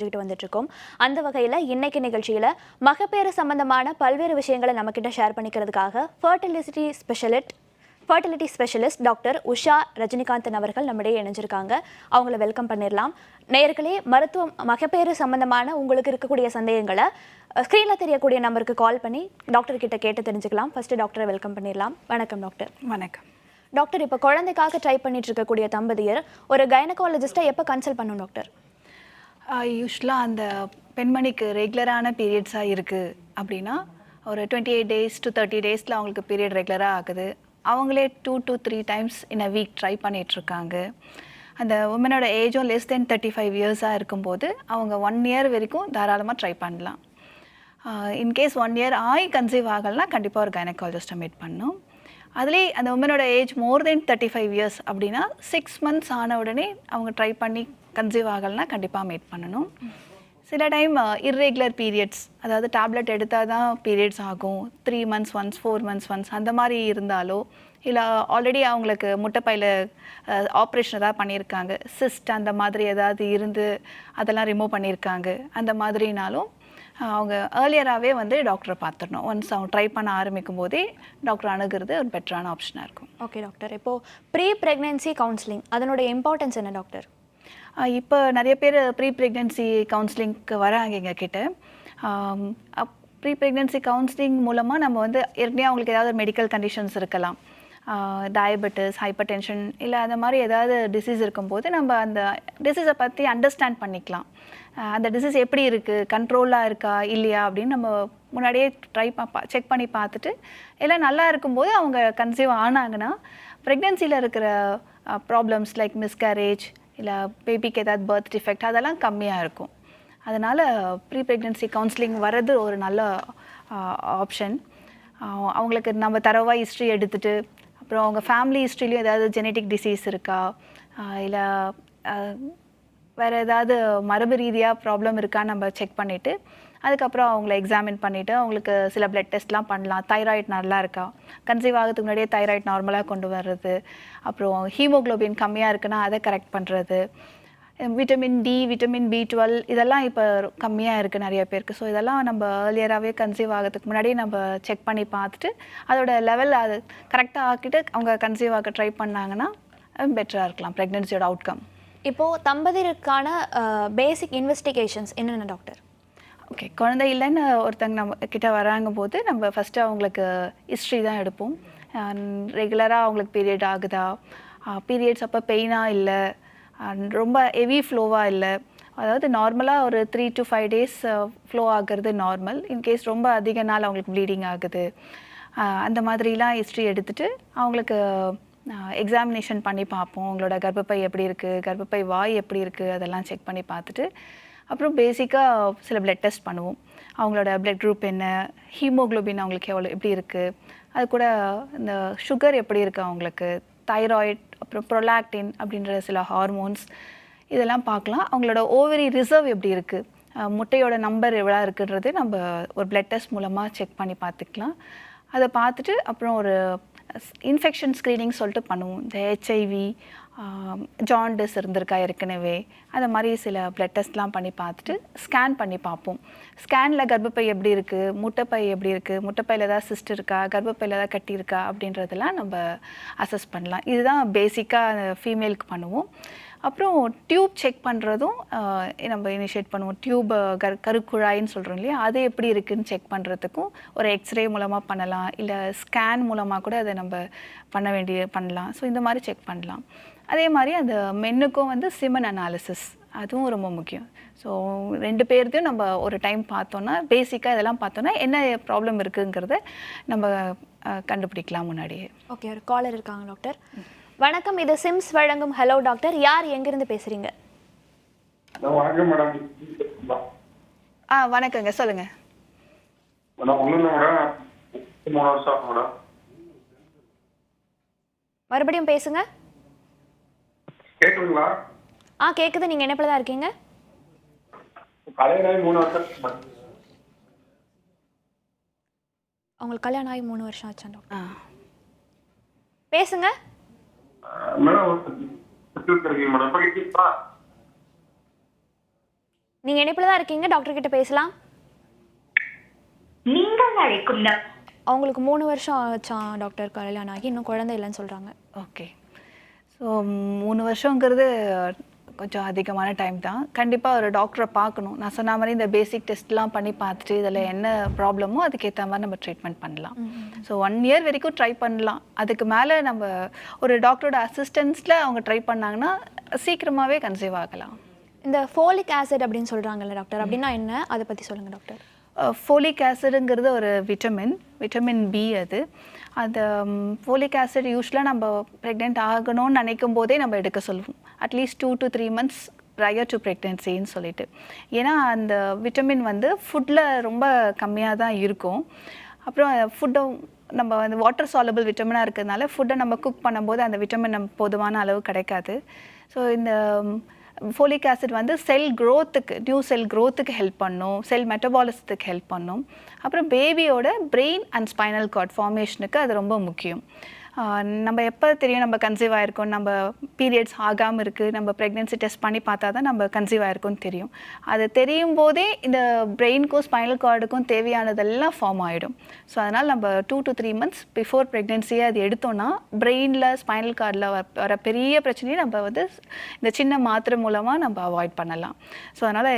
தெரிஞ்சுக்கிட்டு வந்துட்டு இருக்கோம் அந்த வகையில் இன்னைக்கு நிகழ்ச்சியில் மகப்பேறு சம்பந்தமான பல்வேறு விஷயங்களை நம்மக்கிட்ட share பண்ணிக்கிறதுக்காக fertility specialist fertility specialist doctor Usha Rajinikanthan அவர்கள் நம்மிடையே இணைஞ்சிருக்காங்க. அவங்கள வெல்கம் பண்ணிடலாம் நேர்களே மருத்துவம் மகப்பேறு சம்பந்தமான உங்களுக்கு இருக்கக்கூடிய சந்தேகங்களை ஸ்க்ரீனில் தெரியக்கூடிய நம்பருக்கு கால் பண்ணி டாக்டர் கிட்ட கேட்டு தெரிஞ்சுக்கலாம். ஃபர்ஸ்ட் டாக்டரை வெல்கம் பண்ணிடலாம் வணக்கம் டாக்டர் வணக்கம். டாக்டர் இப்போ குழந்தைக்காக ட்ரை பண்ணிட்டு இருக்கக்கூடிய தம்பதியர் ஒரு கைனகாலஜிஸ்ட்டை எப்போ கன்சல்ட் பண்ணும் டாக்டர் யூஸ்வலாக அந்த பெண்மணிக்கு ரெகுலரான பீரியட்ஸாக இருக்குது அப்படின்னா ஒரு twenty eight days to thirty டேஸில் அவங்களுக்கு பீரியட் ரெகுலராக ஆகுது. அவங்களே two to three times in a week try பண்ணிகிட்ருக்காங்க அந்த உமனோட ஏஜும் லெஸ் தென் தேர்ட்டி ஃபைவ் இயர்ஸாக இருக்கும்போது அவங்க ஒன் இயர் வரைக்கும் தாராளமாக ட்ரை பண்ணலாம். இன்கேஸ் ஒன் இயர் ஆகி கன்சீவ் ஆகலைன்னா கண்டிப்பாக ஒரு கைனகாலஜிஸ்ட்டை மீட் பண்ணணும். அதுலேயே அந்த உமனோட age more than thirty five years அப்படின்னா சிக்ஸ் மந்த்ஸ் ஆன உடனே அவங்க ட்ரை பண்ணி கன்சீவ் ஆகலைன்னா கண்டிப்பாக மீட் பண்ணணும். சில டைம் இர்ரெகுலர் பீரியட்ஸ் அதாவது டேப்லெட் எடுத்தால் தான் பீரியட்ஸ் ஆகும். Three months once four months once அந்த மாதிரி இருந்தாலோ இல்லை ஆல்ரெடி அவங்களுக்கு முட்டைப்பையில் ஆப்ரேஷன் uh, ஏதாவது பண்ணியிருக்காங்க சிஸ்ட் அந்த மாதிரி ஏதாவது இருந்து அதெல்லாம் ரிமூவ் பண்ணியிருக்காங்க அந்த மாதிரினாலும் uh, அவங்க ஏர்லியராகவே வந்து டாக்டரை பார்த்துடணும். ஒன்ஸ் அவங்க ட்ரை பண்ண ஆரம்பிக்கும் போதே டாக்டர் அணுகிறது ஒரு பெட்டரான ஆப்ஷனாக இருக்கும். ஓகே டாக்டர் இப்போ ப்ரீ ப்ரெக்னென்சி கவுன்சிலிங் அதனுடைய இம்பார்ட்டன்ஸ் என்ன டாக்டர் இப்போ நிறைய பேர் ப்ரீ ப்ரெக்னென்சி கவுன்சிலிங்க்கு வராங்க எங்கள் கிட்ட ப்ரீ ப்ரெக்னென்சி கவுன்சிலிங் மூலமாக நம்ம வந்து ஏற்கனவே அவங்களுக்கு ஏதாவது மெடிக்கல் கண்டிஷன்ஸ் இருக்கலாம். டயபெட்டிஸ் ஹைப்பர் டென்ஷன் இல்லை அந்த மாதிரி ஏதாவது டிசீஸ் இருக்கும்போது நம்ம அந்த டிசீஸை பற்றி அண்டர்ஸ்டாண்ட் பண்ணிக்கலாம். அந்த டிசீஸ் எப்படி இருக்குது கண்ட்ரோலாக இருக்கா? இல்லையா? அப்படின்னு நம்ம முன்னாடியே ட்ரை செக் பண்ணி பார்த்துட்டு எல்லாம் நல்லா இருக்கும்போது அவங்க கன்சீவ் ஆனாங்கன்னா ப்ரெக்னென்சியில் இருக்கிற ப்ராப்ளம்ஸ் லைக் மிஸ்கேரேஜ் இல்லை பேபிக்கு ஏதாவது பர்த் டிஃபெக்ட் அதெல்லாம் கம்மியாக இருக்கும். அதனால் ப்ரீ ப்ரெக்னென்சி கவுன்சிலிங் வர்றது ஒரு நல்ல ஆப்ஷன் அவங்களுக்கு நம்ம தரவாக ஹிஸ்ட்ரி எடுத்துட்டு அப்புறம் அவங்க ஃபேமிலி ஹிஸ்ட்ரிலையும் ஏதாவது ஜெனட்டிக் டிசீஸ் இருக்கா? இல்லை வேறு ஏதாவது மரபு ரீதியாக ப்ராப்ளம் இருக்கான்னு நம்ம செக் பண்ணிவிட்டு அதுக்கப்புறம் அவங்கள எக்ஸாமின் பண்ணிவிட்டு அவங்களுக்கு சில பிளட் டெஸ்ட்லாம் பண்ணலாம். தைராய்டு நல்லா இருக்கா? கன்சீவ் ஆகிறதுக்கு முன்னாடியே தைராய்டு நார்மலாக கொண்டு வர்றது. அப்புறம் ஹீமோக்ளோபின் கம்மியாக இருக்குன்னா அதை கரெக்ட் பண்ணுறது vitamin D vitamin B twelve இதெல்லாம் இப்போ கம்மியாக இருக்குது நிறைய பேருக்கு. ஸோ இதெல்லாம் நம்ம ஏர்லியராகவே கன்சீவ் ஆகிறதுக்கு முன்னாடியே நம்ம செக் பண்ணி பார்த்துட்டு அதோட லெவல் அது கரெக்டாக ஆக்கிட்டு அவங்க கன்சீவ் ஆக ட்ரை பண்ணாங்கன்னா பெட்டராக இருக்கலாம் ப்ரெக்னென்சியோட அவுட்கம் இப்போது தம்பதியருக்கான பேசிக் இன்வெஸ்டிகேஷன்ஸ் என்னென்ன டாக்டர் ஓகே குழந்தை இல்லைன்னு ஒருத்தங்க நம்ம கிட்ட வராங்க போது நம்ம ஃபஸ்ட்டு அவங்களுக்கு ஹிஸ்ட்ரி தான் எடுப்போம். ரெகுலராக அவங்களுக்கு பீரியட் ஆகுதா? பீரியட்ஸ் அப்போ பெயினாக இல்லை? ரொம்ப ஹெவி ஃப்ளோவாக இல்லை? அதாவது நார்மலாக ஒரு three to five days flow ஆகிறது நார்மல் இன்கேஸ் ரொம்ப அதிக நாள் அவங்களுக்கு ப்ளீடிங் ஆகுது. அந்த மாதிரிலாம் ஹிஸ்ட்ரி எடுத்துகிட்டு அவங்களுக்கு எக்ஸாமினேஷன் பண்ணி பார்ப்போம். உங்களோட கர்ப்பப்பை எப்படி இருக்குது கர்ப்பப்பை வாய் எப்படி இருக்குது அதெல்லாம் செக் பண்ணி பார்த்துட்டு அப்புறம் பேசிக்காக சில பிளட் டெஸ்ட் பண்ணுவோம். அவங்களோட பிளட் குரூப் என்ன ஹீமோக்ளோபின் அவங்களுக்கு எவ்வளோ எப்படி இருக்குது அது கூட இந்த சுகர் எப்படி இருக்குது அவங்களுக்கு? தைராய்ட் அப்புறம் ப்ரொலாக்டின் அப்படின்ற சில ஹார்மோன்ஸ் இதெல்லாம் பார்க்கலாம். அவங்களோட ஓவரி ரிசர்வ் எப்படி இருக்குது முட்டையோட நம்பர் எவ்வளோ இருக்குன்றது நம்ம ஒரு பிளட் டெஸ்ட் மூலமாக செக் பண்ணி பார்த்துக்கலாம். அதை பார்த்துட்டு அப்புறம் ஒரு இன்ஃபெக்ஷன் ஸ்க்ரீனிங் சொல்லிட்டு பண்ணுவோம். இந்த ஹெச்ஐவி ஜாண்டிஸ் இருந்திருக்கா ஏற்கனவே? அந்த மாதிரி சில பிளட் டெஸ்ட்லாம் பண்ணி பார்த்துட்டு ஸ்கேன் பண்ணி பார்ப்போம். ஸ்கேனில் கர்ப்பப்பை எப்படி இருக்குது முட்டைப்பை எப்படி இருக்குது முட்டைப்பையில் ஏதாவது சிஸ்ட் இருக்கா? கர்ப்பப்பையில் ஏதாவது கட்டி இருக்கா? அப்படின்றதெல்லாம் நம்ம அசஸ் பண்ணலாம். இதுதான் பேசிக்காக ஃபீமேலுக்கு பண்ணுவோம். அப்புறம் டியூப் செக் பண்ணுறதும் நம்ம இனிஷியேட் பண்ணுவோம். டியூப் கரு கருக்குழாயின்னு சொல்கிறோம் இல்லையா? அது எப்படி இருக்குன்னு செக் பண்ணுறதுக்கும் ஒரு எக்ஸ்ரே மூலமாக பண்ணலாம். இல்லை ஸ்கேன் மூலமாக கூட அதை நம்ம பண்ண வேண்டிய பண்ணலாம். ஸோ இந்த மாதிரி செக் பண்ணலாம். அதே மாதிரி அந்த மென்னுக்கும் வந்து சிமன் அனாலிசிஸ் அதுவும் ரொம்ப முக்கியம். ஸோ ரெண்டு பேர்த்தையும் நம்ம ஒரு டைம் பார்த்தோன்னா பேசிக்காக இதெல்லாம் பார்த்தோன்னா என்ன ப்ராப்ளம் இருக்குங்கிறத நம்ம கண்டுபிடிக்கலாம் முன்னாடியே. ஓகே ஒரு காலர் இருக்காங்க டாக்டர் வணக்கம் இது சிம்ஸ் வழங்கும். ஹலோ டாக்டர் யார் எங்கிருந்து பேசுறீங்க? ஹலோ வணக்கம் மேடம் ஆ வணக்கங்க. சொல்லுங்கள் மேடம் ஒன்றும் இல்லை மேடம் மூணு வருஷம் ஆகும் மேடம் மறுபடியும் பேசுங்க கேட்குதுங்களா ஆ கேட்குது நீங்கள் என்ன தான் இருக்கீங்க? கல்யாணம் மூணு வருஷம். ஆச்சு உங்களுக்கு கல்யாணம் ஆகி மூணு வருஷம் ஆச்சா டாக்டர் பேசுங்க. நீங்கள் இணைப்பில் தான் இருக்கீங்க டாக்டர் கிட்ட பேசலாம். நீங்கள் அழைக்கும் அவங்களுக்கு மூணு வருஷம் ஆச்சான் டாக்டர்? கல்யாணம் ஆகி. இன்னும் குழந்தை இல்லைன்னு சொல்கிறாங்க ஓகே. ஸோ மூணு வருஷங்கிறது கொஞ்சம் அதிகமான டைம் தான். கண்டிப்பாக ஒரு டாக்டரை பார்க்கணும். நான் சொன்ன மாதிரி இந்த பேசிக் டெஸ்ட்லாம் பண்ணி பார்த்துட்டு இதில் என்ன ப்ராப்ளமோ அதுக்கேற்ற மாதிரி நம்ம ட்ரீட்மெண்ட் பண்ணலாம். ஸோ ஒன் இயர் வரைக்கும் ட்ரை பண்ணலாம். அதுக்கு மேலே நம்ம ஒரு டாக்டரோட அசிஸ்டன்ஸில் அவங்க ட்ரை பண்ணாங்கன்னா சீக்கிரமாகவே கன்சீவ் ஆகலாம். இந்த ஃபோலிக் ஆசிட் அப்படின்னு சொல்கிறாங்கல்ல டாக்டர் அப்படின்னா என்ன? அதை பற்றி சொல்லுங்கள் டாக்டர் ஃபோலிக் ஆசிடுங்கிறது ஒரு விட்டமின் விட்டமின் பி அது. அந்த ஃபோலிக் ஆசிட் யூஸ்வலாக நம்ம ப்ரெக்னென்ட் ஆகணும்னு நினைக்கும் போதே நம்ம எடுக்க சொல்லுவோம். At least two to three months prior to ப்ரெக்னென்சின்னு சொல்லிட்டு. ஏன்னா அந்த விட்டமின் வந்து ஃபுட்டில் ரொம்ப கம்மியாக தான் இருக்கும். அப்புறம் ஃபுட்டும் நம்ம வந்து வாட்டர் சாலபிள் விட்டமினாக இருக்கிறதுனால ஃபுட்டை நம்ம குக் பண்ணும்போது அந்த விட்டமின் நம்ம போதுமான அளவு கிடைக்காது. ஸோ இந்த ஃபோலிக் ஆசிட் வந்து செல் க்ரோத்துக்கு நியூ செல் க்ரோத்துக்கு ஹெல்ப் பண்ணும் செல் மெட்டபாலிசத்துக்கு ஹெல்ப் பண்ணும். அப்புறம் பேபியோட பிரெயின் அண்ட் ஸ்பைனல் கார்ட் ஃபார்மேஷனுக்கு அது ரொம்ப முக்கியம். நம்ம எப்போ தெரியும் நம்ம கன்சீவ் ஆயிருக்கோம் நம்ம பீரியட்ஸ் ஆகாமல் இருக்குது நம்ம ப்ரெக்னென்சி டெஸ்ட் பண்ணி பார்த்தா தான் நம்ம கன்சீவ் ஆயிருக்கோம்னு தெரியும். அது தெரியும் போதே இந்த பிரெயினுக்கும் ஸ்பைனல் கார்டுக்கும் தேவையானதெல்லாம் ஃபார்ம் ஆகிடும் ஸோ அதனால் நம்ம two to three months before ப்ரெக்னென்சியை அது எடுத்தோன்னா பிரெயினில் ஸ்பைனல் கார்டில் வர பெரிய பிரச்சனையை நம்ம வந்து இந்த சின்ன மாத்திரை மூலமாக நம்ம அவாய்ட் பண்ணலாம். ஸோ அதனால்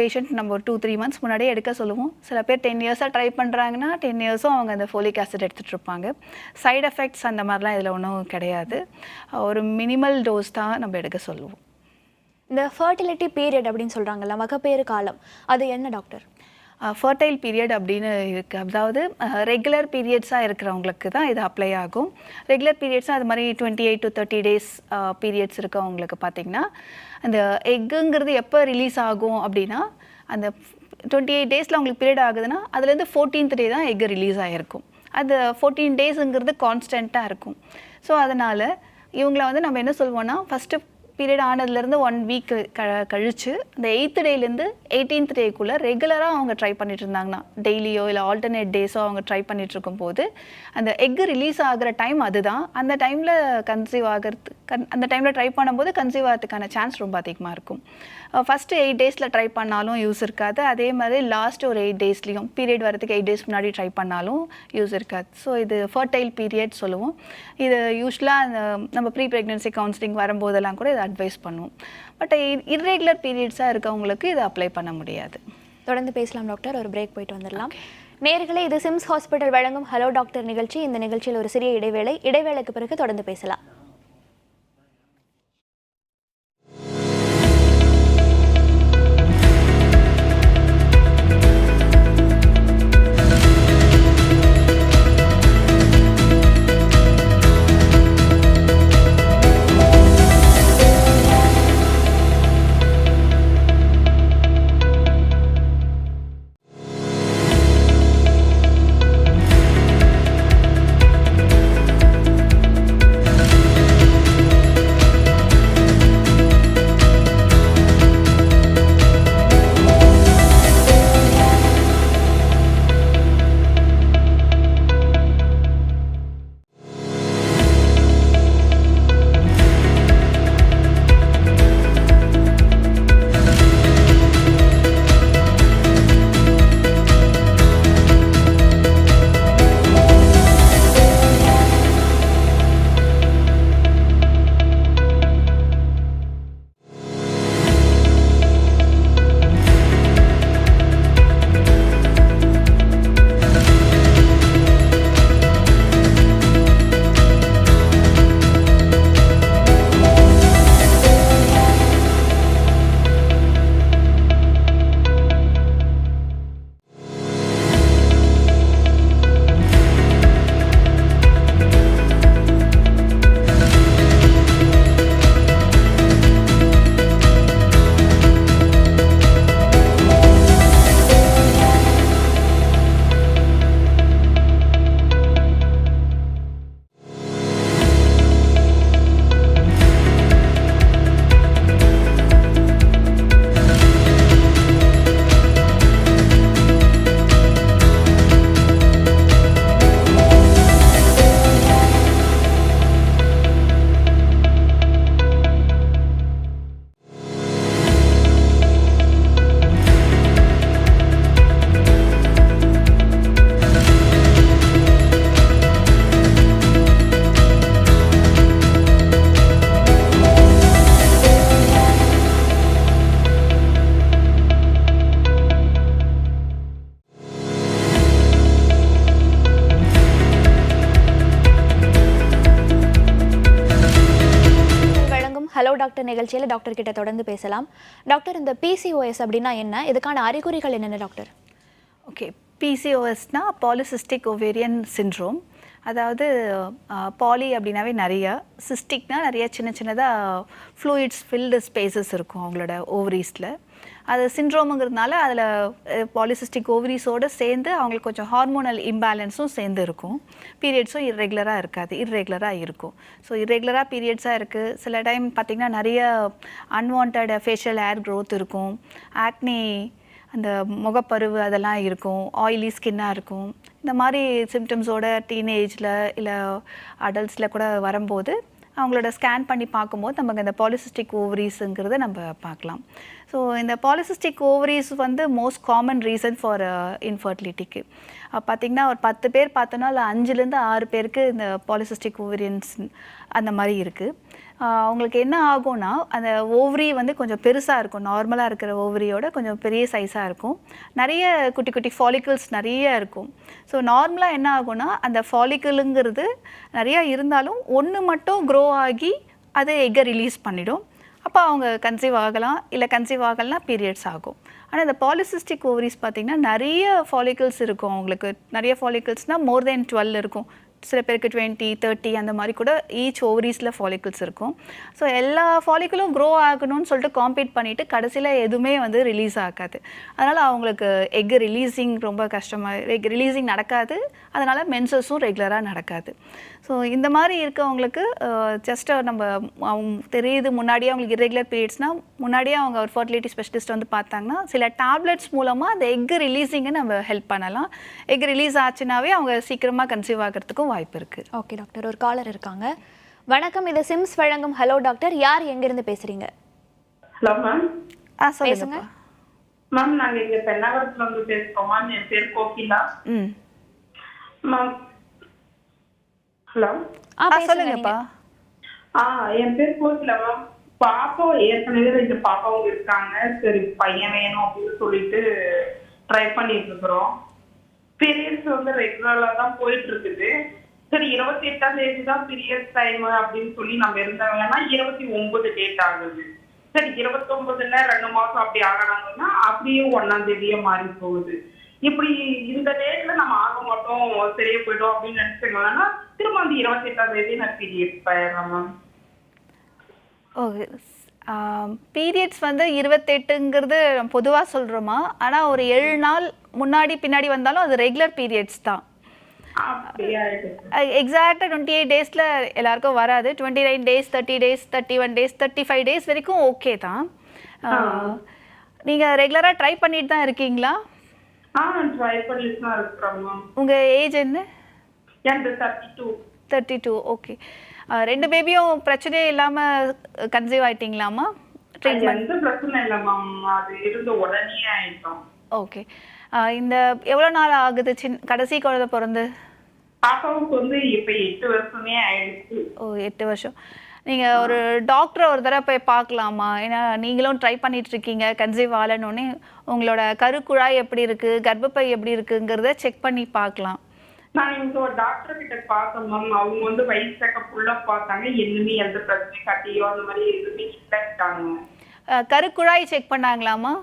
பேஷண்ட் நம்ம ஒரு டூ த்ரீ மந்த்ஸ் முன்னாடியே எடுக்க சொல்லுவோம். சில பேர் டென் இயர்ஸாக ட்ரை பண்ணுறாங்கன்னா டென் இயர்ஸும் அவங்க அந்த ஃபோலிக் ஆசிட் எடுத்துகிட்டு இருப்பாங்க. சைடு எஃபெக்ட்ஸ் அந்த மாதிரிலாம் இதில் ஒன்றும் கிடையாது. ஒரு மினிமல் டோஸ் தான் நம்ம எடுக்க சொல்லுவோம். இந்த ஃபர்டிலிட்டி பீரியட் அப்படின்னு சொல்கிறாங்கல்ல மகப்பேறு காலம் அது என்ன டாக்டர் ஃபர்டைல் பீரியட் அப்படின்னு இருக்குது அதாவது ரெகுலர் பீரியட்ஸாக இருக்கிறவங்களுக்கு தான் இது அப்ளை ஆகும். ரெகுலர் பீரியட்ஸாக அது மாதிரி twenty eight to thirty days periods இருக்கவங்களுக்கு பார்த்தீங்கன்னா அந்த எக்குங்கிறது எப்போ ரிலீஸ் ஆகும் அப்படின்னா அந்த டுவெண்ட்டி எயிட் டேஸில் அவங்களுக்கு பீரியட் ஆகுதுன்னா அதுலேருந்து ஃபோர்டீன்த் டே தான் எக்கு ரிலீஸ் ஆகிருக்கும் அது ஃபோர்டீன் டேஸுங்கிறது கான்ஸ்டண்ட்டாக இருக்கும். ஸோ அதனால் இவங்கள வந்து நம்ம என்ன சொல்லுவோம்னா ஃபஸ்ட்டு பீரியட் ஆனதுலேருந்து ஒன் வீக் க கழித்து இந்த எயித்து டேலேருந்து எயிட்டீன்த் டேக்குள்ளே ரெகுலராக அவங்க ட்ரை பண்ணிட்டு இருந்தாங்கன்னா டெய்லியோ இல்லை ஆல்டர்னேட் டேஸோ அவங்க ட்ரை பண்ணிட்டு இருக்கும்போது அந்த எக்கு ரிலீஸ் ஆகிற டைம் அதுதான். அந்த டைமில் கன்சீவ் ஆகிறது கன் அந்த டைமில் ட்ரை பண்ணும்போது கன்சீவ் ஆகிறதுக்கான சான்ஸ் ரொம்ப அதிகமாக இருக்கும். ஃபஸ்ட்டு எயிட் டேஸில் ட்ரை பண்ணாலும் யூஸ் இருக்காது. அதே மாதிரி லாஸ்ட் ஒரு எயிட் டேஸ்லேயும் பீரியட் வரதுக்கு எயிட் டேஸ் முன்னாடி ட்ரை பண்ணாலும் யூஸ் இருக்காது. ஸோ இது ஃபர்டைல் பீரியட் சொல்லுவோம். இது யூஸ்வலாக நம்ம ப்ரீ ப்ரெக்னென்சி கவுன்சிலிங் வரும்போதெல்லாம் கூட இதை அட்வைஸ் பண்ணுவோம். பட் இர்ரெகுலர் பீரியட்ஸாக இருக்கவங்களுக்கு இதை அப்ளை பண்ண முடியாது. தொடர்ந்து பேசலாம் டாக்டர் ஒரு பிரேக் போயிட்டு வந்துடலாம். நேர்களே இது சிம்ஸ் ஹாஸ்பிட்டல் வழங்கும் ஹலோ டாக்டர் நிகழ்ச்சி. இந்த நிகழ்ச்சியில் ஒரு சிறிய இடைவேளை. இடைவேளைக்கு பிறகு தொடர்ந்து பேசலாம். நிகழ்ச்சியில் டாக்டர் கிட்ட தொடர்ந்து பேசலாம். டாக்டர் இந்த பிசிஓஎஸ் அப்படின்னா என்ன? இதுக்கான அறிகுறிகள் என்னென்ன டாக்டர் ஓகே பிசிஓஎஸ்னா பாலிசிஸ்டிக் ஓவேரியன் சிண்ட்ரோம் அதாவது பாலி அப்படின்னாவே நிறைய. சிஸ்டிக்னா நிறைய சின்ன சின்னதாக ஃப்ளூயிட்ஸ் ஃபில்டு ஸ்பேசஸ் இருக்கும் அவங்களோட ஓவரீஸில் அது சிண்ட்ரோமுங்கிறதுனால அதில் பாலிசிஸ்டிக் ஓவரிஸோடு சேர்ந்து அவங்களுக்கு கொஞ்சம் ஹார்மோனல் இம்பேலன்ஸும் சேர்ந்து இருக்கும். பீரியட்ஸும் இர்ரெகுலராக இருக்காது இர்ரெகுலராக இருக்கும். ஸோ இர்ரெகுலராக பீரியட்ஸாக இருக்குது சில டைம் பார்த்திங்கன்னா நிறைய அன்வான்ட் ஃபேஷியல் ஹேர் க்ரோத் இருக்கும். ஆக்னி அந்த முகப்பருவு அதெல்லாம் இருக்கும். ஆயிலி ஸ்கின்னாக இருக்கும். இந்த மாதிரி சிம்டம்ஸோட டீனேஜில் இல்லை அடல்ட்ஸில் கூட வரும்போது அவங்களோட ஸ்கேன் பண்ணி பார்க்கும்போது நமக்கு இந்த பாலிசிஸ்டிக் ஓவரிஸுங்கிறத நம்ம பார்க்கலாம். ஸோ இந்த பாலிசிஸ்டிக் ஓவரிஸ் வந்து மோஸ்ட் காமன் ரீசன் ஃபார் இன்ஃபர்டிலிட்டிக்கு பார்த்திங்கன்னா ஒரு பத்து பேர் பார்த்தோன்னா இல்லை அஞ்சுலேருந்து ஆறு பேருக்கு இந்த பாலிசிஸ்டிக் ஓவரியன்ஸ் அந்த மாதிரி இருக்குது அவங்களுக்கு என்ன ஆகும்னா அந்த ஓவரி வந்து கொஞ்சம் பெருசாக இருக்கும். நார்மலாக இருக்கிற ஓவரியோட கொஞ்சம் பெரிய சைஸாக இருக்கும். நிறைய குட்டி குட்டி ஃபாலிக்கிள்ஸ் நிறைய இருக்கும். ஸோ நார்மலாக என்ன ஆகும்னா அந்த ஃபாலிக்கிளுங்கிறது நிறையா இருந்தாலும் ஒன்று மட்டும் க்ரோ ஆகி அது எக்கை ரிலீஸ் பண்ணிடும். அப்போ அவங்க கன்சீவ் ஆகலாம் இல்லை கன்சீவ் ஆகலாம் பீரியட்ஸ் ஆகும். ஆனால் இந்த பாலிசிஸ்டிக் ஓவரிஸ் பார்த்திங்கன்னா நிறைய ஃபாலிக்கிள்ஸ் இருக்கும் அவங்களுக்கு. நிறைய ஃபாலிக்கிள்ஸ்னால் மோர் தென் டுவெல் இருக்கும். சில பேருக்கு டுவெண்ட்டி தேர்ட்டி அந்த மாதிரி கூட ஈச் ஓவரிஸில் ஃபாலிக்கிள்ஸ் இருக்கும். ஸோ எல்லா ஃபாலிக்கிளும் க்ரோ ஆகணும்னு சொல்லிட்டு காம்பீட் பண்ணிவிட்டு கடைசியில் எதுவுமே வந்து ரிலீஸ் ஆகாது. அதனால் அவங்களுக்கு எக் ரிலீஸிங் ரொம்ப கஷ்டமாக எக் ரிலீஸிங் நடக்காது. அதனால் மென்சஸும் ரெகுலராக நடக்காது. ஸோ இந்த மாதிரி இருக்கவங்களுக்கு ஜஸ்ட் நம்ம அவங்க தெரியுது முன்னாடியே அவங்களுக்கு irregular பீரியட்ஸ்னால் முன்னாடியே அவங்க ஒரு ஃபர்டிலிட்டி ஸ்பெஷலிஸ்ட் வந்து பார்த்தாங்கன்னா சில டேப்லெட்ஸ் மூலமாக அந்த எக் ரிலீஸிங்கை நம்ம ஹெல்ப் பண்ணலாம். எக் ரிலீஸ் ஆச்சுனாவே அவங்க சீக்கிரமாக கன்சீவ் ஆகிறதுக்கும் வாய்ப்பு இருக்குது ஓகே டாக்டர் ஒரு காலர் இருக்காங்க. வணக்கம். இது சிம்ஸ் வழங்கும். ஹலோ டாக்டர் யார் எங்கிருந்து பேசுறீங்க? ஹலோ மேம் ஆ. சொல்லுங்கப்பா. மேம் நாங்க இங்க பெண்ணாகரத்துல இருந்து பேசுறோம். மேம் என் பேர் கோகிலா. ம். Ma'am hello. சொல்லுங்கப்பா. ஆ என் பேர் கோகிலா மேம். பாப்பா ஏற்கனவே ரெண்டு பாப்பாவும் இருக்காங்க. சரி பையன் வேணும் அப்படின்னு சொல்லிட்டு ட்ரை பண்ணிட்டு இருக்கிறோம். பீரியட்ஸ் வந்து ரெகுலரா தான் போயிட்டு இருக்குது. சரி இருபத்தி எட்டாம் தேதி தான் பீரியட்ஸ் டைம் அப்படின்னு சொல்லி நம்ம இருந்தாங்கன்னா இருபத்தி ஒன்பது டேட் ஆகுது. சரி இருபத்தி ஒன்பதுல ரெண்டு மாசம் அப்படி ஆகறாங்கன்னா அப்படியே ஒன்னாம் தேதியே மாறி போகுது. இப்படி இந்த டேட்ல நம்ம ஆக மாட்டோம் சரியா போயிடும் அப்படின்னு நினைச்சுக்கலாம்னா திரும்ப அந்த இருபத்தி எட்டாம் தேதி நான் பீரியட்ஸ் போயிடுறேன் மேம் ஓகே பீரியட்ஸ் வந்து இருபத்தெட்டுங்கிறது பொதுவாக சொல்கிறோமா ஆனால் ஒரு ஏழு நாள் முன்னாடி பின்னாடி வந்தாலும் அது ரெகுலர் பீரியட்ஸ் தான். எக்ஸாக்டாக டுவெண்ட்டி எயிட் டேஸில் எல்லாருக்கும் வராது. Twenty nine days thirty days thirty one days thirty five days வரைக்கும் ஓகே தான் நீங்கள் ரெகுலராக ட்ரை பண்ணிட்டு தான் இருக்கீங்களா? உங்கள் ஏஜ் என்ன? தேர்ட்டி டூ ஓகே ரெண்டு பேபியும் பிரச்சனையே இல்லாமல் கன்சீவ் ஆயிட்டீங்களாமா ஓகே இந்த எவ்வளோ நாள் ஆகுது? சின் கடைசி குழந்தை பிறந்து? பாப்பாவுக்கு வந்து இப்ப எட்டு வருஷமே ஆயிடுச்சு. ஓ எட்டு வருஷம். நீங்கள் ஒரு டாக்டரை ஒரு தடவை போய் பார்க்கலாமா? ஏன்னா நீங்களும் ட்ரை பண்ணிட்டு இருக்கீங்க கன்சீவ் ஆகலன்னொடனே உங்களோட கருக்குழாய் எப்படி இருக்குது கர்ப்பப்பை எப்படி இருக்குங்கிறத செக் பண்ணி பார்க்கலாம். நான் இங்க ஒரு டாக்டர் கிட்ட பார்த்தேன் மேம் அவங்க வந்து வயிறு செக்கப் ஃபுல்லா பார்த்தாங்க. எதுவுமே எந்த பிரச்சனையும் கட்டியோ அந்த மாதிரி எதுவுமே இல்லைட்டாங்க கருக்குழாய் செக் பண்ணாங்களாமா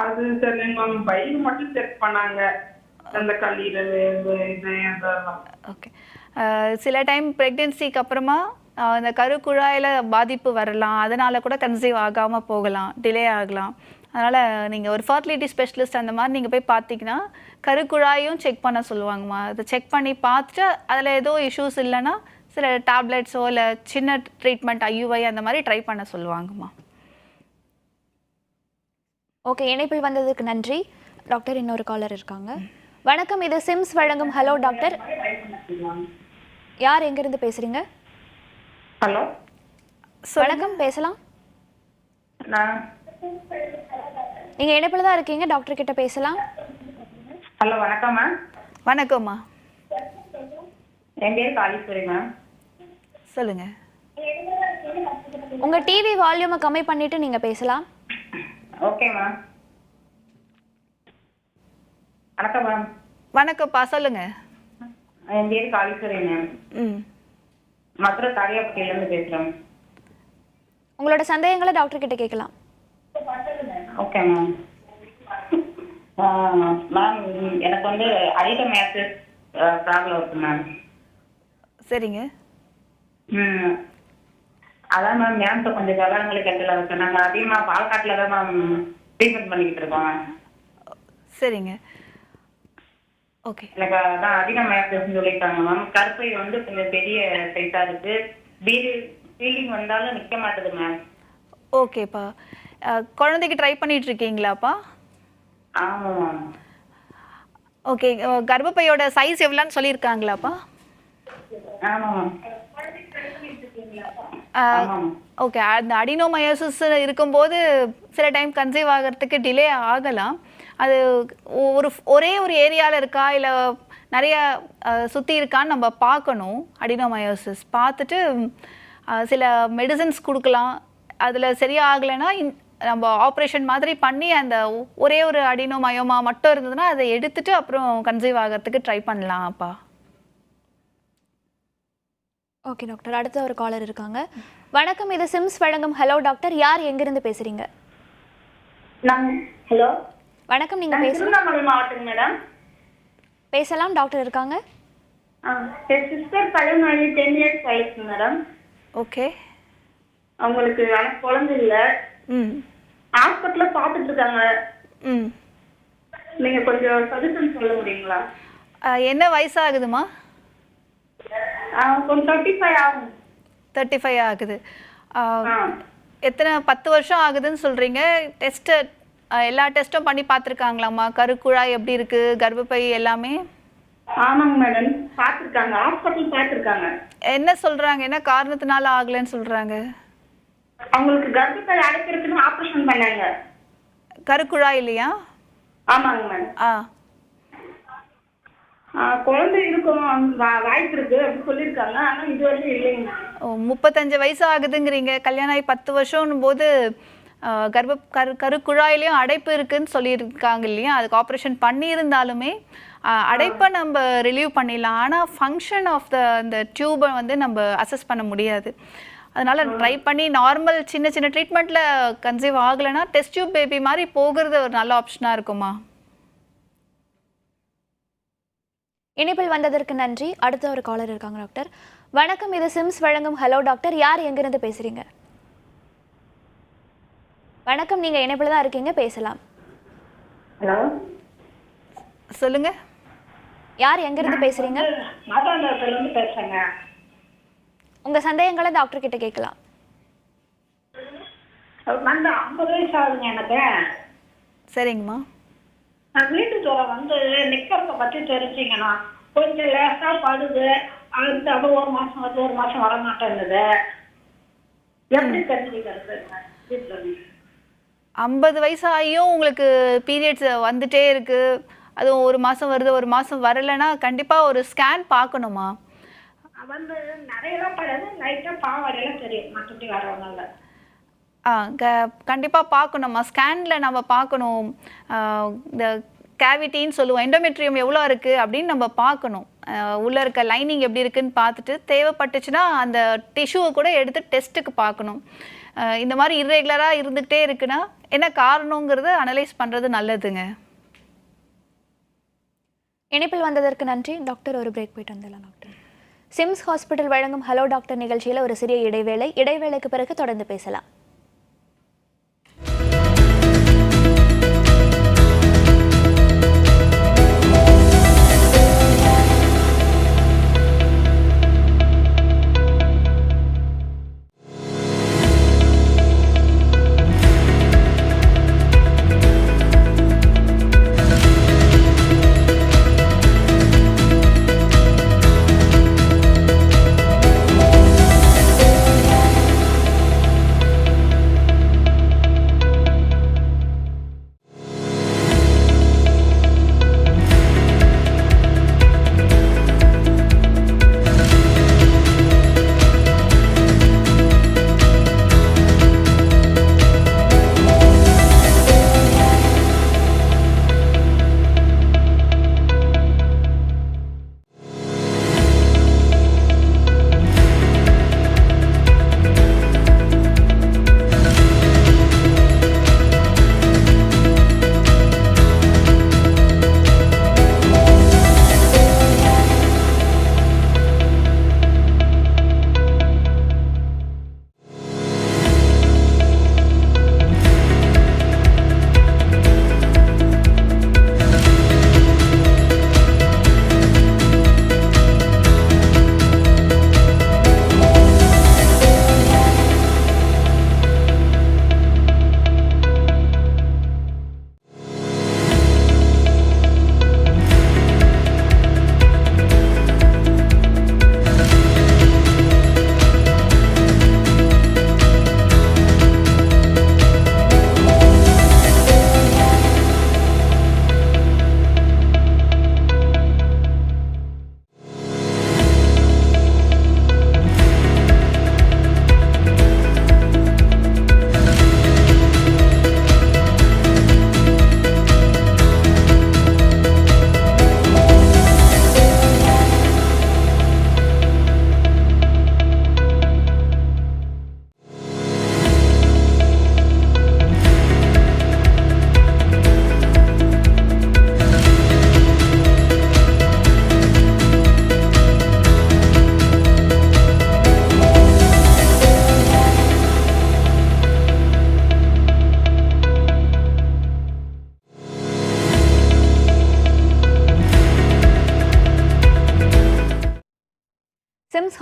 அது சரி மேம் வயிறு மட்டும் செக் பண்ணாங்க. அந்த கல்லீரல் இது இதெல்லாம். ஓகே சில டைம் ப்ரெக்னென்சிக்கு அப்புறமா அந்த கருக்குழாயில் பாதிப்பு வரலாம். அதனால் கூட கன்சீவ் ஆகாமல் போகலாம். டிலே ஆகலாம். அதனால் நீங்கள் ஒரு ஃபர்டிலிட்டி ஸ்பெஷலிஸ்ட் அந்த மாதிரி நீங்கள் போய் பார்த்தீங்கன்னா கருக்குழாயும் செக் பண்ண சொல்லுவாங்கம்மா. அதை செக் பண்ணி பார்த்துட்டு அதில் ஏதோ இஷ்யூஸ் இல்லைன்னா சில டேப்லெட்ஸோ இல்லை சின்ன ட்ரீட்மெண்ட் ஐயுஐ அந்த மாதிரி ட்ரை பண்ண சொல்லுவாங்கம்மா. ஓகே இணைப்பில் வந்ததுக்கு நன்றி. டாக்டர் இன்னொரு காலர் இருக்காங்க. வணக்கம் இது சிம்ஸ் வழங்கும். Hello doctor. யார் எங்கேருந்து பேசுகிறீங்க ஹலோ. வணக்கம் பேசலாம். நீங்க இணைப்பில் தான் இருக்கீங்க? டாக்டர் கிட்ட பேசலாம். ஹலோ வணக்கம் மேம் வணக்கம்மா. என் பேர் காளீஸ்வரி மேம். சொல்லுங்கள் உங்க டிவி வால்யூமை கம்மி பண்ணிட்டு நீங்க பேசலாம். Okay ma'am. வணக்கம் மேம். வணக்கம்ப்பா சொல்லுங்கள் என் பேர் காளீஸ்வரி மேம். ம். மதுரை தாரியாப்பட்டியிலேருந்து பேசுகிறேன் உங்களோட சந்தேகங்களை டாக்டர் கிட்ட கேட்கலாம். ஓகே மேம் மேம் எனக்கு வந்து அடிட்டமேசிஸ் ப்ராப்ளம் இருக்கு மேம் சரிங்க. ம். அதான் மேம் மேம்கிட்ட கொஞ்சம் விவரங்களை கேட்டல இருக்கு நாங்கள் அதிகமாக பாலக்காட்டில் தான் மேம் ட்ரீட்மெண்ட் பண்ணிக்கிட்டு இருக்கோம். சரிங்க. ஓகே எனக்கு அதான் அதிகமேசிஸ்ன்னு சொல்லியிருக்காங்க மேம் கருப்பை வந்து கொஞ்சம் பெரிய சைஸாக இருக்கு. பீலி ஃபீலிங் வந்தாலும் நிற்க மாட்டுது மேம் ஓகேப்பா குழந்தைக்கு ட்ரை பண்ணிட்டு இருக்கீங்களாப்பா ஆமாம் மேம் ஓகே கர்ப்பப்பையோட சைஸ் எவ்வளோன்னு சொல்லியிருக்காங்களாப்பா? ஓகே அந்த அடினோமயோசிஸ் இருக்கும்போது சில டைம் கன்சீவ் ஆகிறதுக்கு டிலே ஆகலாம். அது ஒரு ஒரே ஒரு ஏரியாவில் இருக்கா? இல்லை நிறைய சுற்றி இருக்கான்னு நம்ம பார்க்கணும். அடினோமயோசிஸ். பார்த்துட்டு சில மெடிசின்ஸ் கொடுக்கலாம். அதில் சரியாகலைன்னா இன்- நம்ம ஆப்ரேஷன் மாதிரி பண்ணி அந்த ஒ- ஒரே ஒரு அடினோமயோமா மட்டும் இருந்ததுன்னா அதை எடுத்துட்டு அப்புறம் கன்சீவ் ஆகிறதுக்கு ட்ரை பண்ணலாம் அப்பா. ஓகே டாக்டர் அடுத்த ஒரு காலர் இருக்காங்க. வணக்கம் இது சிம்ஸ் வழங்கும். ஹலோ டாக்டர் யார் எங்கிருந்து பேசுறீங்க? நான் ஹலோ வணக்கம் நீங்க திருவண்ணாமலை மாவட்டம் மேடம் பேசலாம் டாக்டர் இருக்காங்க. சிஸ்டர் கல்யாணம் ஆகி டென் இயர்ஸ் ஆயிடுச்சு மேடம் ஓகே அவங்களுக்கு ஆனால் குழந்தை இல்லை. ம். ஹாஸ்பிட்டலில் பார்த்துட்டு இருக்காங்க. ம். நீங்கள் கொஞ்சம் சஜஷன் சொல்ல முடியுங்களா? என்ன வயசாகுதுமா தேர்ட்டி ஃபைவ் ஆகும். தேர்ட்டி ஃபைவ் ஆகுது எத்தனை பத்து வருஷம் ஆகுதுன்னு சொல்கிறீங்க டெஸ்ட்டு எல்லா டெஸ்ட்டும் பண்ணி பார்த்துருக்காங்களாம்மா? கருக்குழாய் எப்படி இருக்குது கர்ப்பப்பை எல்லாமே? ஆமாங்க மேடம் பார்த்துருக்காங்க. ஹாஸ்பிட்டல் பார்த்துருக்காங்க. என்ன சொல்கிறாங்க என்ன காரணத்தினால ஆகலைன்னு சொல்கிறாங்க அவங்களுக்கு கர்ப்பப்பை அடைக்கிறதுக்கு ஆப்ரேஷன் பண்ணாங்க. கருக்குழாய் இல்லையா? ஆமாங்க மேடம் ஆ. குழந்தை இருக்கும் வாய்ப்பு இருக்கு அப்படின்னு சொல்லியிருக்காங்க. ஆனால் இது வரைக்கும் இல்லைங்க. முப்பத்தஞ்சு வயசு ஆகுதுங்கிறீங்க. கல்யாணம் ஆகி பத்து வருஷம்னும் போது கர்ப்ப கரு கருக்குழாயிலையும் அடைப்பு இருக்குன்னு சொல்லியிருக்காங்க இல்லையா? அதுக்கு ஆப்ரேஷன் பண்ணியிருந்தாலுமே அடைப்பை நம்ம ரிலீவ் பண்ணிடலாம். ஆனால் ஃபங்க்ஷன் ஆஃப் த அந்த டியூபை வந்து நம்ம அசஸ் பண்ண முடியாது. அதனால ட்ரை பண்ணி நார்மல் சின்ன சின்ன ட்ரீட்மெண்ட்டில் கன்சீவ் ஆகலைன்னா டெஸ்ட் டியூப் பேபி மாதிரி போகிறது ஒரு நல்ல ஆப்ஷனாக இருக்குமா? இணைப்பில் வந்ததற்கு நன்றி. அடுத்த ஒரு காலர் இருக்காங்க டாக்டர் வணக்கம் இது சிம்ஸ் வழங்கும். ஹலோ டாக்டர் யார் எங்கிருந்து பேசுறீங்க? வணக்கம் நீங்க இணைப்பில் தான் இருக்கீங்க? பேசலாம். ஹலோ? சொல்லுங்க. யார் எங்கிருந்து பேசுறீங்க? மாதாண்டத்துலேருந்து பேசுகிறேங்க உங்க சந்தேகங்களை டாக்டர் கிட்ட கேட்கலாம். வந்து ஐம்பது வயசு ஆகுதுங்க எனக்கு. சரிங்கம்மா. நான் வீட்டுக்கு வந்து நிக்கிறத பத்தி தெரிஞ்சுக்கண்ணா கொஞ்சம் லேசா படுது. அடுத்து அது ஒரு மாசம் வந்து ஒரு மாசம் வர மாட்டேங்குது எப்படி தெரிஞ்சுக்கிறது வீட்டுல இருந்து? ஐம்பது வயசு ஆகியும் உங்களுக்கு பீரியட்ஸ் வந்துட்டே இருக்கு. அதுவும் ஒரு மாதம் வருது ஒரு மாதம் வரலைன்னா கண்டிப்பாக ஒரு ஸ்கேன் பார்க்கணுமா? வந்து நிறையலாம் படாது லைட்டா பாவாடையெல்லாம் தெரியும் மற்றபடி வர ஒன்றும் இல்லை. ஆ க கண்டிப்பாக பார்க்கணுமா? ஸ்கேனில் நம்ம பார்க்கணும். இந்த கேவிட்டின்னு சொல்லுவோம். எண்டோமெட்ரியம் எவ்வளோ இருக்குது அப்படின்னு நம்ம பார்க்கணும். உள்ளே இருக்க லைனிங் எப்படி இருக்குன்னு பார்த்துட்டு தேவைப்பட்டுச்சுன்னா அந்த டிஷ்யூவை கூட எடுத்து டெஸ்ட்டுக்கு பார்க்கணும். இந்த மாதிரி இர்ரெகுலராக இருந்துகிட்டே இருக்குன்னா என்ன காரணங்கிறத அனலைஸ் பண்ணுறது நல்லதுங்க. இணைப்பில் வந்ததற்கு நன்றி. டாக்டர் ஒரு பிரேக் போயிட்டு வந்துடலாம் டாக்டர். சிம்ஸ் ஹாஸ்பிட்டல் வழங்கும் ஹலோ டாக்டர் நிகழ்ச்சியில் ஒரு சிறிய இடைவேளை. இடைவேளைக்கு பிறகு தொடர்ந்து பேசலாம்.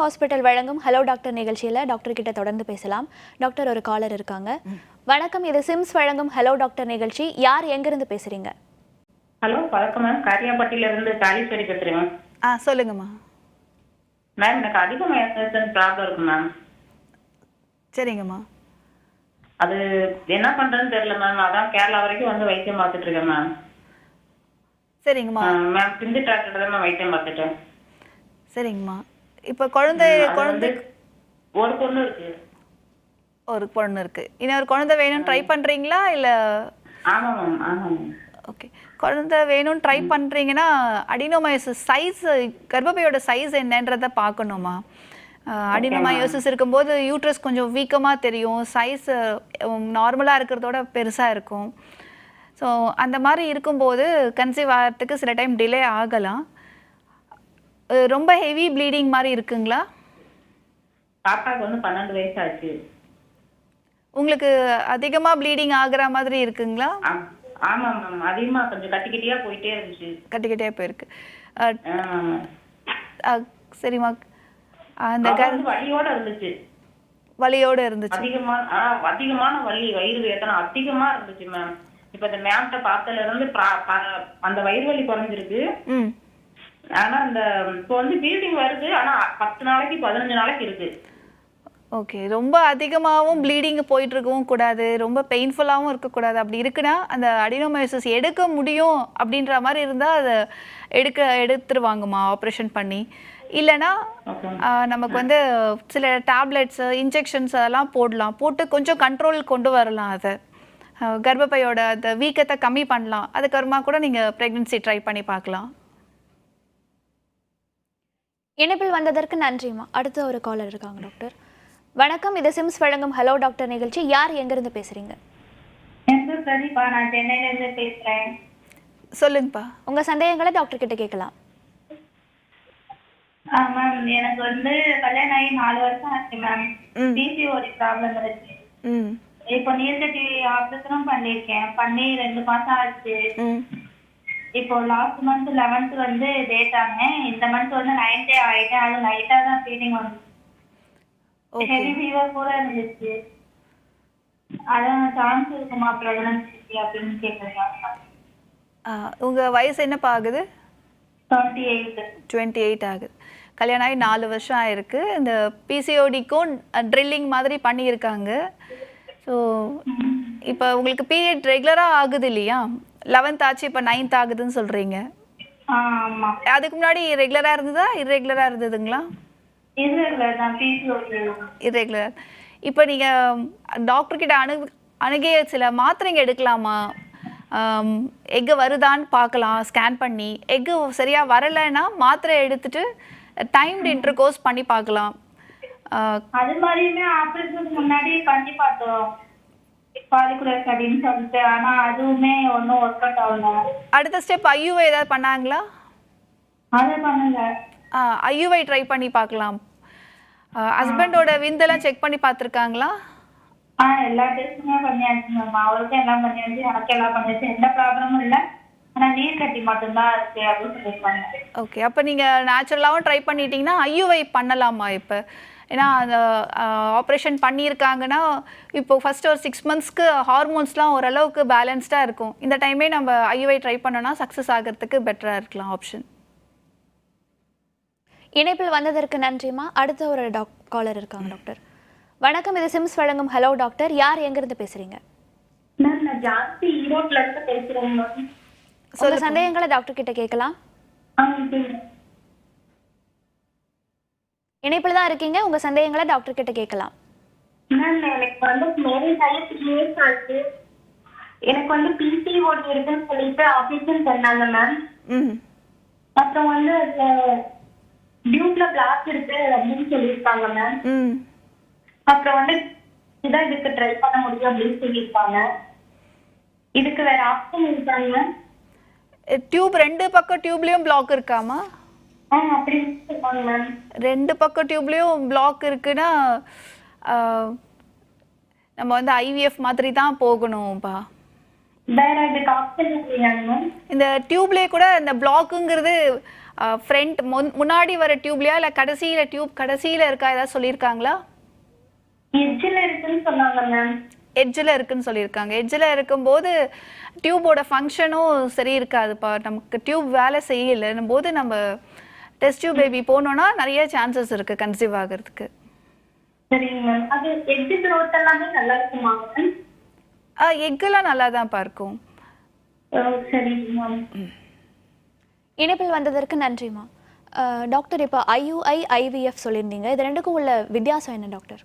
ஹாஸ்பிட்டல் வழங்கும் ஹலோ டாக்டர் நிகழ்ச்சியில் டாக்டர் கிட்ட தொடர்ந்து பேசலாம். டாக்டர் ஒரு காலர் இருக்காங்க. வணக்கம் இது சிம்ஸ் வழங்கும் ஹலோ டாக்டர் நிகழ்ச்சி. யார் எங்கிருந்து பேசுறீங்க? ஹலோ வணக்கம் மேம். காரியாப்பட்டியில இருந்து காளீஸ்வரி பேசுறேன் ஆ சொல்லுங்கம்மா. மேம் எனக்கு அதிக மென்சன் ப்ராப்ளம் இருக்கு மேம். சரிங்கம்மா. அது என்ன பண்றதுன்னு தெரியல மேம். அதான் கேரளா வரைக்கும் வந்து வைத்தியம் பார்த்துட்டு இருக்கேன் மேம். சரிங்கம்மா. மேம் பிந்து டாக்டர் தான் மேம் வைத்தியம் பார்த்துட்டேன். சரிங்கம்மா. இப்போ குழந்தை குழந்தை ஒரு பொண்ணு இருக்கு. ஒரு பொண்ணு இருக்கு. இன்னொரு குழந்தை வேணும்னு ட்ரை பண்றீங்களா இல்ல? ஓகே குழந்தை வேணும்னு ட்ரை பண்றீங்கன்னா அடினோமயோசிஸ் சைஸ் கர்ப்பப்பையோட சைஸ் என்னன்றத பார்க்கணுமா? அடினோமயோசிஸ் இருக்கும்போது யூட்ரஸ் கொஞ்சம் வீக்கமாக தெரியும். சைஸ் நார்மலாக இருக்கிறதோட பெருசாக இருக்கும். ஸோ அந்த மாதிரி இருக்கும்போது கன்சீவ் ஆகிறதுக்கு சில டைம் டிலே ஆகலாம். ரொம்ப ஹெவி ப்ளீடிங் மாதிரி இருக்குங்களா? பாப்பாவுக்கு வந்து பன்னெண்டு வயசு ஆச்சு உங்களுக்கு அதிகமாக ப்ளீடிங் ஆகுற மாதிரி இருக்குங்களா? ஆம்- மேம் அதிகமா கொஞ்சம் கட்டிக்கிட்டியா போயிட்டே இருந்துச்சு. கட்டிக்கிட்டே போயிருக்கு. சரிம்மா. அந்த வலியோட இருந்துச்சு. வலியோடு இருந்துச்சு. அதிகமான ஆ, அதிகமான வலி வயிறு வேதனை அதிகமா இருந்துச்சு மேம் இப்ப இந்த மேம்கிட்ட பார்த்ததுல இருந்து அந்த வயிறு வலி குறைஞ்சிருக்கு. ஆனா இந்த இப்போ வந்து பீல்டிங் வருது ஆனா பத்து நாளைக்கு பதினஞ்சு நாளைக்கு இருக்கு. ஓகே ரொம்ப அதிகமாகவும் ப்ளீடிங் போயிட்டு இருக்கவும் கூடாது. ரொம்ப பெயின்ஃபுல்லாகவும் இருக்கக்கூடாது. அப்படி இருக்குன்னா அந்த அடினோமயோசிஸ் எடுக்க முடியும் அப்படின்ற மாதிரி இருந்தால் அதை எடுக்க எடுத்துருவாங்கம்மா ஆப்ரேஷன் பண்ணி. இல்லைன்னா நமக்கு வந்து சில டேப்லெட்ஸு இன்ஜெக்ஷன்ஸ் அதெல்லாம் போடலாம். போட்டு கொஞ்சம் கண்ட்ரோல் கொண்டு வரலாம் அதை. கர்ப்பப்பையோட அந்த வீக்கத்தை கம்மி பண்ணலாம். அதுக்கப்புறமா கூட நீங்கள் ப்ரெக்னென்சி ட்ரை பண்ணி பார்க்கலாம். இணைப்பில் வந்ததற்கு நன்றிம்மா. அடுத்த ஒரு காலர் இருக்காங்க டாக்டர் வணக்கம் இது சிம்ஸ் வழங்கும் ஹலோ டாக்டர் நிகழ்ச்சி. யார் எங்கிருந்து பேசுறீங்க? சொல்லுங்கப்பா. உங்க சந்தேகங்களை டாக்டர் கிட்ட கேட்கலாம். மேம் எனக்கு வந்து கல்யாணம் ஆகி நாலு வருஷம் ஆச்சு மேம். பிசிஓடி ப்ராப்ளம் இருக்கு. இப்போ நீர்க்கட்டி ஆப்ரேஷனும் பண்ணியிருக்கேன். பண்ணி ரெண்டு மாசம் ஆச்சு. இப்போ லாஸ்ட் மந்த் லெவன்த் வந்து டேட் ஆனேன். இந்த மந்த் வந்து நைன்டே ஆயிட்டேன். அது லைட்டா தான் ஃபீலிங் வந்து ஹெவி ஃபீவர் கூட இருந்துச்சு. அதான் சான்ஸ் இருக்குமா ப்ரெக்னன்சி அப்படின்னு கேட்குறேன் உங்கள் வயசு என்னப்பா ஆகுது? டுவெண்ட்டி எயிட் டுவெண்ட்டி எயிட் ஆகுது. கல்யாணம் ஆகி நாலு வருஷம் ஆயிருக்கு. இந்த பிசிஓடிக்கும் ட்ரில்லிங் மாதிரி பண்ணியிருக்காங்க. ஸோ இப்போ உங்களுக்கு பீரியட் ரெகுலராக ஆகுது இல்லையா? லெவன்த் ஆச்சு இப்போ நைன்த் ஆகுதுன்னு சொல்கிறீங்க அதுக்கு முன்னாடி ரெகுலராக இருந்ததா இர்ரெகுலராக இருந்ததுங்களா? இர்ரெகுலர் இப்போ நீங்கள் டாக்டர்கிட்ட அணு அணுகிய சில மாத்திரைங்க எடுக்கலாமா? எக்கு வருதான்னு பார்க்கலாம் ஸ்கேன் பண்ணி. எக்கு சரியாக வரலைன்னா மாத்திரை எடுத்துட்டு டைம்டு இன்டர்கோர்ஸ் பண்ணி பார்க்கலாம். அது மாதிரியுமே ஆபரேஷனுக்கு முன்னாடி பண்ணி பார்த்தோம். அப்படின்னு சொல்லிட்டு. ஆனா அதுவுமே ஒன்றும் ஒர்க் அவுட் ஆகல. அடுத்த ஸ்டெப் ஐயூஐ ஏதாவது பண்ணாங்களா? அதை பண்ணல. ஐயூஐ ட்ரை பண்ணி பார்க்கலாம். ஹஸ்பண்டோட விந்தெல்லாம் செக் பண்ணி பார்த்துருக்காங்களா? ஆ எல்லா டெஸ்ட்டுமே பண்ணியாச்சு மேம் அவருக்கும் எல்லாம் பண்ணியாச்சு எனக்கு எல்லாம் பண்ணியாச்சு. எந்த ப்ராப்ளமும் இல்லை. ஆனா நீர் கட்டி மட்டும்தான் இருக்கு அப்படின்னு சொல்லியிருக்காங்க. ஓகே அப்போ நீங்கள் நேச்சுரலாகவும் ட்ரை பண்ணிட்டீங்கன்னா ஐயூஐ பண்ணலாமா இப்போ? ஏன்னா அந்த ஆப்ரேஷன் பண்ணியிருக்காங்கன்னா இப்போ ஃபஸ்ட்டு ஒரு சிக்ஸ் மந்த்ஸ்க்கு ஹார்மோன்ஸ்லாம் ஓரளவுக்கு பேலன்ஸ்டாக இருக்கும். இந்த டைமே நம்ம ஐயூஐ ட்ரை பண்ணோன்னா சக்ஸஸ் ஆகிறதுக்கு பெட்டராக இருக்கலாம் ஆப்ஷன் இணைப்பில் வந்ததற்கு நன்றிம்மா. அடுத்த ஒரு டாக் காலர் இருக்காங்க டாக்டர் வணக்கம் இது சிம்ஸ் வழங்கும். ஹலோ டாக்டர் யார் எங்கிருந்து பேசுறீங்க? மேம் நான் ஜாஸ்தி ஈரோட்ல இருந்து பேசுறேன் மேம் உங்க சந்தேகங்களை டாக்டர் கிட்ட கேட்கலாம். இணைப்பில் தான் இருக்கீங்க. உங்க சந்தேகங்களை டாக்டர் கிட்ட கேட்கலாம். மேம் எனக்கு வந்து மேரேஜ் ஆகி த்ரீ இயர்ஸ் ஆச்சு எனக்கு வந்து பிசிஓடி இருக்குன்னு சொல்லிட்டு ஆபரேஷன் பண்ணாங்க மேம் ம் அப்புறம் வந்து டியூப்ல பிளாக் இருக்கு அப்படின்னு சொல்லியிருக்காங்க மேம் ம். அப்புறம் வந்து இதான் இதுக்கு ட்ரை பண்ண முடியும் அப்படின்னு சொல்லியிருக்காங்க இதுக்கு வேற ஆப்ஷன் இருக்காங்க மேம் டியூப் ரெண்டு பக்கம் டியூப்லேயும் பிளாக் இருக்காமா? ரெண்டு பக்கம் டியூப்லேயும் பிளாக் இருக்குன்னா நம்ம வந்து ஐவிஎஃப் மாதிரி தான் போகணும்ப்பா இந்த டியூப்லேயே கூட இந்த பிளாக்குங்கிறது ஃப்ரண்ட் முன்னாடி வர டியூப்லையா இல்லை கடைசியில் டியூப் கடைசியில் இருக்கா ஏதாவது சொல்லியிருக்காங்களா? எஜ்ஜில் இருக்குன்னு சொன்னாங்க மேம் எட்ஜில் இருக்குன்னு சொல்லியிருக்காங்க. எட்ஜில் இருக்கும்போது டியூபோட ஃபங்க்ஷனும் சரி இருக்காதுப்பா நமக்கு டியூப் வேலை செய்யலைன்னும் போது நம்ம டெஸ்ட் டியூப் பேபி போனோம்னா நிறைய சான்சஸ் இருக்குது கன்சீவ் ஆகிறதுக்கு. எக்கெல்லாம் நல்லா தான்ப்பா இருக்கும் ஓ, சரிங்க மேம் இணைப்பில் வந்ததற்கு நன்றிம்மா அஹ், டாக்டர் இப்போ ஐயுஐ ஐவிஎஃப் சொல்லியிருந்தீங்க. இது ரெண்டுக்கும் உள்ள வித்தியாசம் என்ன டாக்டர்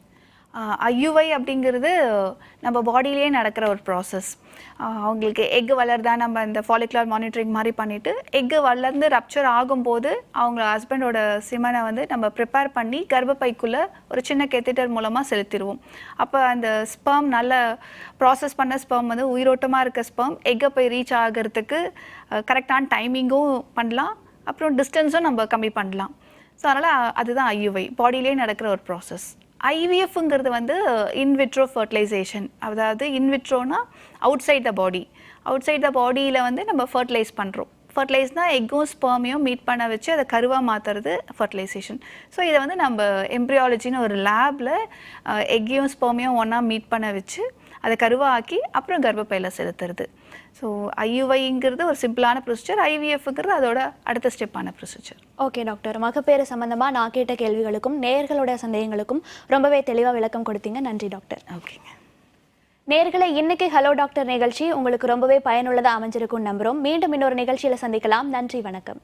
ஐயுவை அப்படிங்கிறது நம்ம பாடியிலேயே நடக்கிற ஒரு ப்ராசஸ் அவங்களுக்கு எக்கு வளருதா நம்ம இந்த ஃபாலிகுலர் மானிட்டரிங் மாதிரி பண்ணிவிட்டு எக்கு வளர்ந்து ரப்ச்சர் ஆகும்போது அவங்க ஹஸ்பண்டோட சிமனை வந்து நம்ம ப்ரிப்பேர் பண்ணி கர்ப்பப்பைக்குள்ளே ஒரு சின்ன கெத்திட்டர் மூலமாக செலுத்திடுவோம். அப்போ அந்த ஸ்பெர்ம் நல்ல ப்ராசஸ் பண்ண ஸ்பேம் வந்து உயிரோட்டமாக இருக்க ஸ்பேம் எக்கை போய் ரீச் ஆகிறதுக்கு கரெக்டான டைமிங்கும் பண்ணலாம். அப்புறம் டிஸ்டன்ஸும் நம்ம கம்மி பண்ணலாம். ஸோ அதனால் அதுதான் ஐயுவை. பாடியிலே நடக்கிற ஒரு ப்ராசஸ் ஐவிஎஃப்ங்கிறது வந்து இன்விட்ரோ ஃபர்டிலைசேஷன் அதாவது இன்விட்ரோனா outside the body outside the பாடியில் வந்து நம்ம ஃபர்டிலைஸ் பண்ணுறோம் ஃபர்டிலைஸ்னால் எக்கும் ஸ்பெர்மையும் மீட் பண்ண வச்சு அதை கருவாக மாற்றுறது ஃபர்டிலைசேஷன் ஸோ இதை வந்து நம்ம எம்ப்ரியாலஜின்னு ஒரு லேபில் எக்கையும் ஸ்பெர்மையும் ஒன்றா மீட் பண்ண வச்சு அதை கருவாக்கி அப்புறம் கர்ப்பப்பையில் செலுத்துறது. ஸோ ஐயுவைங்கிறது ஒரு சிம்பிளான ப்ரொசீஜர் ஐவிஎஃப்ங்கிறது அதோட அடுத்த ஸ்டெப்பான ப்ரொசீஜர் ஓகே டாக்டர் மகப்பேறு சம்பந்தமாக நான் கேட்ட கேள்விகளுக்கும் நேயர்களோட சந்தேகங்களுக்கும் ரொம்பவே தெளிவாக விளக்கம் கொடுத்தீங்க. நன்றி டாக்டர் ஓகேங்க நேர்களை இன்னைக்கு ஹலோ டாக்டர் நிகழ்ச்சி உங்களுக்கு ரொம்பவே பயனுள்ளதாக அமைஞ்சிருக்கும் நம்புறோம். மீண்டும் இன்னொரு நிகழ்ச்சியில் சந்திக்கலாம். நன்றி வணக்கம்.